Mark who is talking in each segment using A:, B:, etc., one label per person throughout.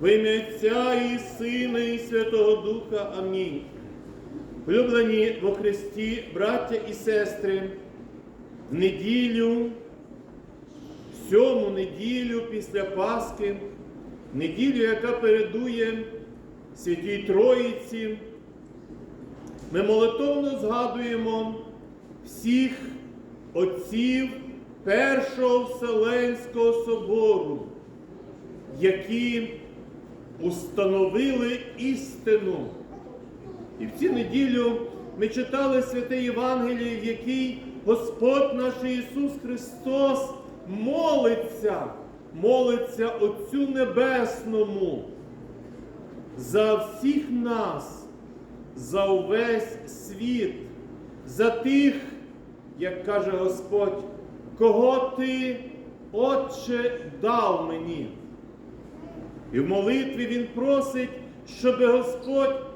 A: Во ім'я Отця і Сина, і Святого Духа. Амінь. Улюблені во Христі, браття і сестри, в неділю, сьому неділю після Пасхи, неділю, яка передує Святій Троїці, ми молитовно згадуємо всіх отців Першого Вселенського собору, які установили істину. І в цю неділю ми читали святе Євангеліє, в якій Господь наш Ісус Христос молиться, молиться Отцю Небесному за всіх нас, за увесь світ, за тих, як каже Господь, кого ти, Отче, дав мені. І в молитві Він просить, щоб Господь,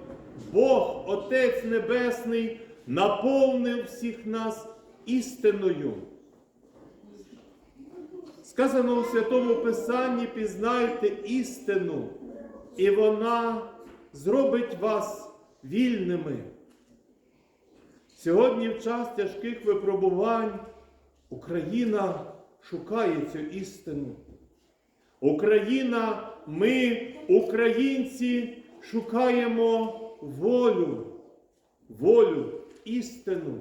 A: Бог, Отець Небесний, наповнив всіх нас істиною. Сказано у Святому Писанні, пізнайте істину, і вона зробить вас вільними. Сьогодні, в час тяжких випробувань, Україна шукає цю істину. Україна, ми, українці, шукаємо волю, волю, істину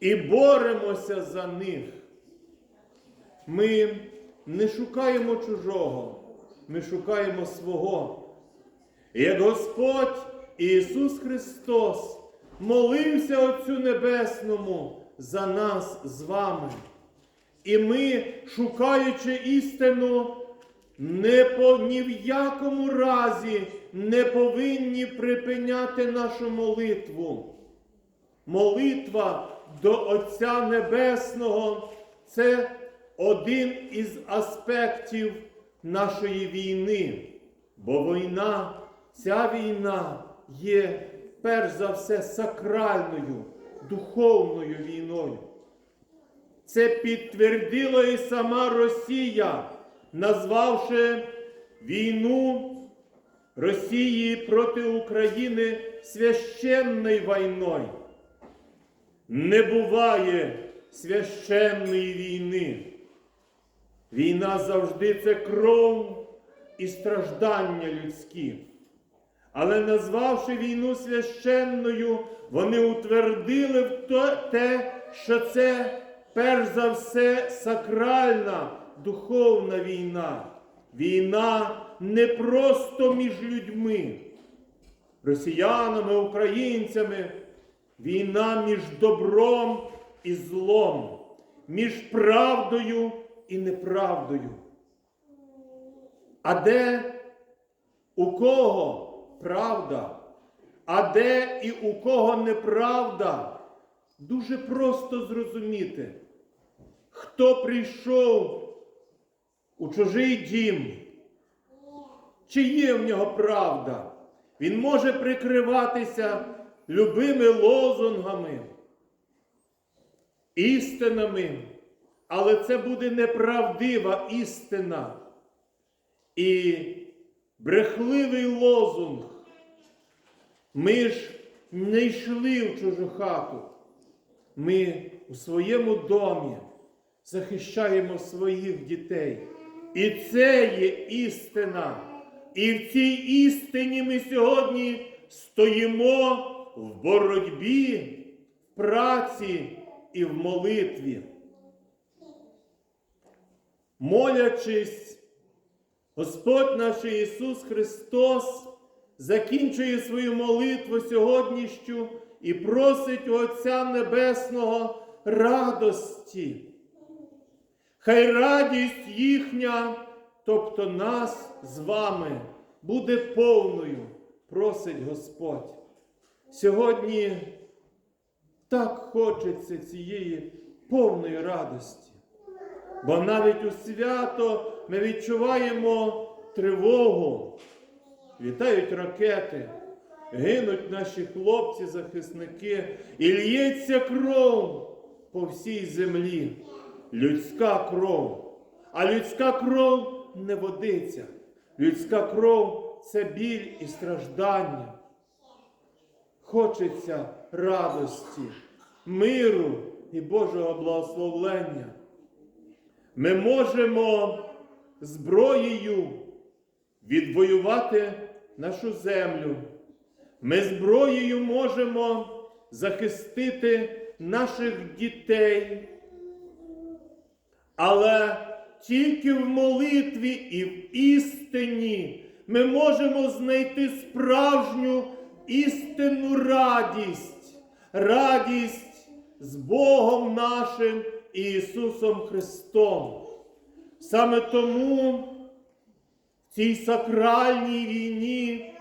A: і боремося за них. Ми не шукаємо чужого, ми шукаємо свого. Як Господь Ісус Христос молився Отцю Небесному за нас з вами. І ми, шукаючи істину, не по, ні в якому разі не повинні припиняти нашу молитву. Молитва до Отця Небесного це один із аспектів нашої війни. Бо війна, ця війна є перш за все сакральною, духовною війною. Це підтвердила і сама Росія, назвавши війну Росії проти України священною війною. Не буває священної війни. Війна завжди це кров і страждання людські. Але назвавши війну священною, вони утвердили те, що це перш за все сакральна духовна війна. Війна не просто між людьми, росіянами, українцями, війна між добром і злом, між правдою і неправдою. А де у кого правда, а де і у кого неправда, дуже просто зрозуміти, хто прийшов у чужий дім, чи є в нього правда. Він може прикриватися любими лозунгами, істинами, але це буде неправдива істина. І брехливий лозунг. Ми ж не йшли в чужу хату. Ми у своєму домі захищаємо своїх дітей. І це є істина. І в цій істині ми сьогодні стоїмо в боротьбі, в праці і в молитві. Молячись, Господь наш Ісус Христос закінчує свою молитву сьогоднішню і просить у Отця Небесного радості. Хай радість їхня, тобто нас з вами, буде повною, просить Господь. Сьогодні так хочеться цієї повної радості. Бо навіть у свято ми відчуваємо тривогу, літають ракети, гинуть наші хлопці-захисники, і лється кров по всій землі, людська кров. А людська кров не водиться. Людська кров це біль і страждання. Хочеться радості, миру і Божого благословлення. Ми можемо зброєю відвоювати нашу землю. Ми зброєю можемо захистити наших дітей. Але тільки в молитві і в істині ми можемо знайти справжню істинну радість, радість з Богом нашим Ісусом Христом. Саме тому в цій сакральній війні,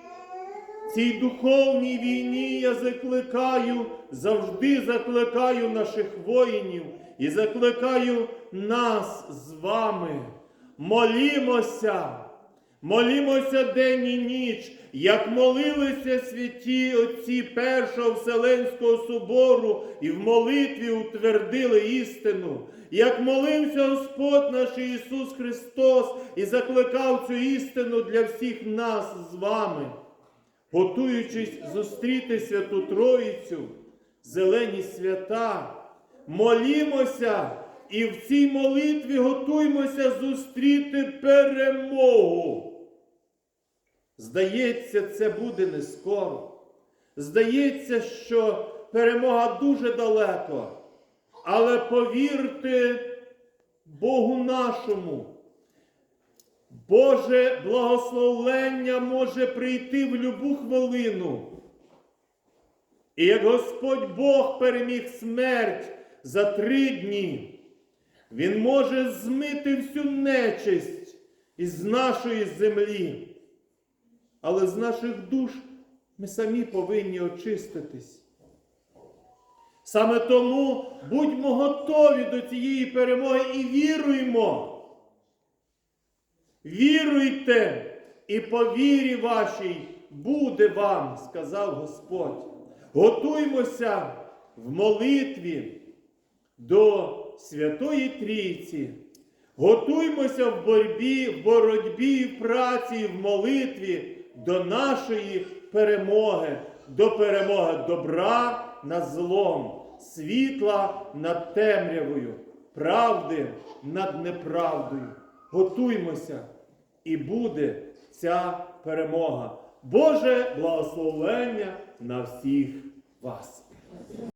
A: цій духовній війні я закликаю, завжди закликаю наших воїнів і закликаю нас з вами. Молімося, молімося день і ніч, як молилися святі отці Першого Вселенського собору і в молитві утвердили істину. Як молився Господь наш Ісус Христос і закликав цю істину для всіх нас з вами, готуючись зустріти Святу Троїцю, зелені свята, молімося і в цій молитві готуймося зустріти перемогу. Здається, це буде не скоро. Здається, що перемога дуже далеко. Але повірте Богу нашому, Боже благословення може прийти в любу хвилину. І як Господь Бог переміг смерть за три дні, Він може змити всю нечисть із нашої землі. Але з наших душ ми самі повинні очиститись. Саме тому будьмо готові до цієї перемоги і віруймо. Віруйте, і по вірі вашій буде вам, сказав Господь. Готуймося в молитві до Святої Трійці. Готуймося в боротьбі, в боротьбі, в праці, в молитві до нашої перемоги, до перемоги добра над злом, світла над темрявою, правди над неправдою. Готуймося, і буде ця перемога. Боже благословення на всіх вас.